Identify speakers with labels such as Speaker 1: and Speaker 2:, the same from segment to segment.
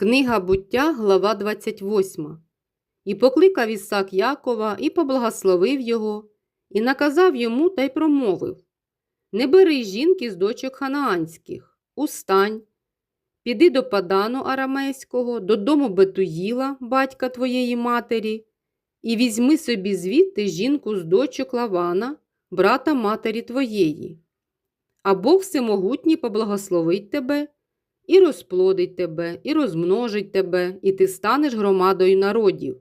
Speaker 1: Книга буття, глава 28. І покликав Ісак Якова, і поблагословив його, і наказав йому та й промовив Не бери жінки з дочок ханаанських, устань, піди до Падану арамейського, додому Бетуїла, батька твоєї матері, і візьми собі звідти жінку з дочок Лавана, брата матері твоєї. А Бог всемогутній поблагословить тебе і розплодить тебе, і розмножить тебе, і ти станеш громадою народів,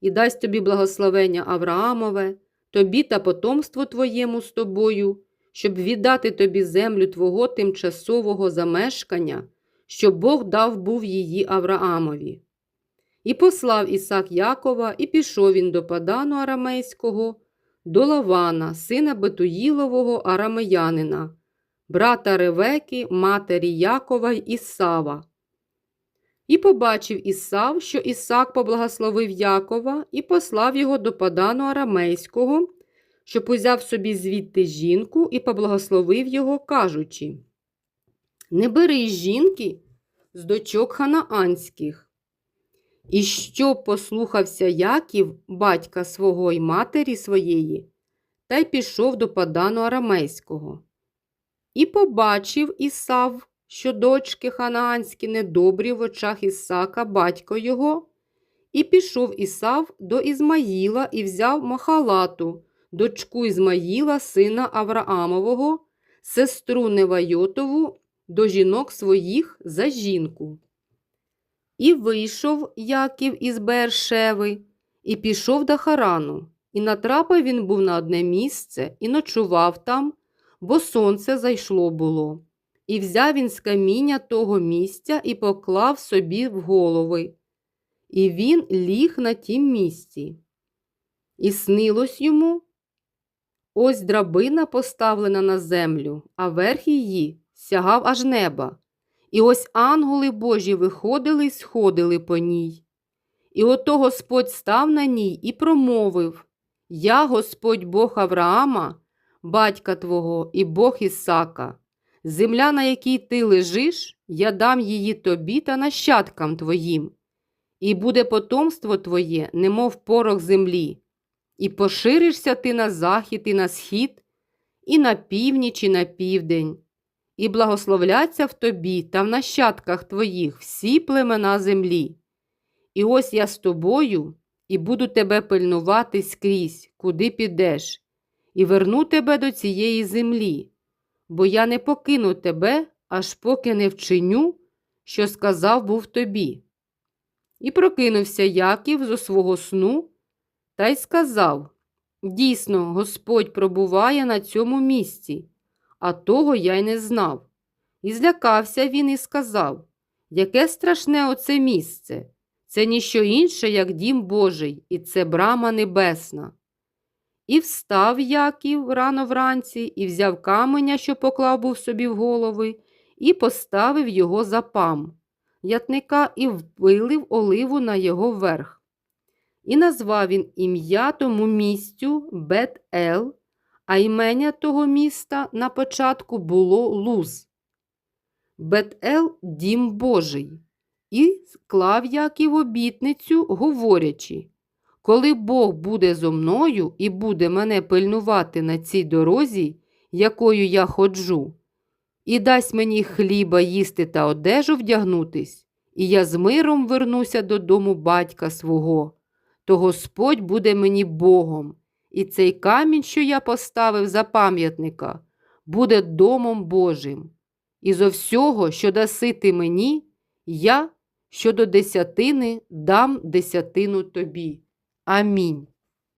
Speaker 1: і дасть тобі благословення Авраамове, тобі та потомству твоєму з тобою, щоб віддати тобі землю твого тимчасового замешкання, що Бог дав був її Авраамові. І послав Ісак Якова, і пішов він до Падану Арамейського, до Лавана, сина Бетуїлового арамеянина, брата Ревеки, матері Якова й Ісава. І побачив Ісав, що Ісак поблагословив Якова і послав його до Падану Арамейського, щоб узяв собі звідти жінку і поблагословив його, кажучи Не бери жінки з дочок ханаанських. І щоб послухався Яків, батька свого й матері своєї, та й пішов до Падану Арамейського. І побачив Ісав, що дочки ханаанські недобрі в очах Ісака, батько його, і пішов Ісав до Ізмаїла і взяв Махалату, дочку Ізмаїла, сина Авраамового, сестру Невайотову, до жінок своїх за жінку. І вийшов Яків із Бершеви, і пішов до Харану, і натрапив він був на одне місце, і ночував там, бо сонце зайшло було. І взяв він з каміння того місця і поклав собі в голови. І він ліг на тім місці. І снилось йому. Ось драбина поставлена на землю, а верх її сягав аж неба. І ось ангели Божі виходили й сходили по ній. І ото Господь став на ній і промовив Я, Господь Бог Авраама, батька твого і Бог Ісака. Земля, на якій ти лежиш, я дам її тобі та нащадкам твоїм, і буде потомство твоє, немов порох землі, і поширишся ти на захід і на схід, і на північ, і на південь, і благословляться в тобі та в нащадках твоїх всі племена землі. І ось я з тобою і буду тебе пильнувати скрізь, куди підеш, і верну тебе до цієї землі бо я не покину тебе, аж поки не вчиню, що сказав був тобі. І прокинувся Яків зо свого сну та й сказав Дійсно, Господь пробуває на цьому місці, а того я й не знав. І злякався він і сказав Яке страшне оце місце! Це ніщо інше, як дім Божий, і це брама небесна. І встав Яків рано вранці, і взяв каменя, що поклав був собі в голови, і поставив його за пам, ятника і впилив оливу на його верх. І назвав він ім'я тому місцю Бет-Ел, а імення того міста на початку було Луз. Бет-Ел – дім Божий, і склав Яків обітницю, говорячи коли Бог буде зо мною і буде мене пильнувати на цій дорозі, якою я ходжу, і дасть мені хліба їсти та одежу вдягнутись, і я з миром вернуся додому батька свого, то Господь буде мені Богом, і цей камінь, що я поставив за пам'ятника, буде домом Божим. І зо всього, що даси ти мені, я щодо десятини дам десятину тобі. Амінь.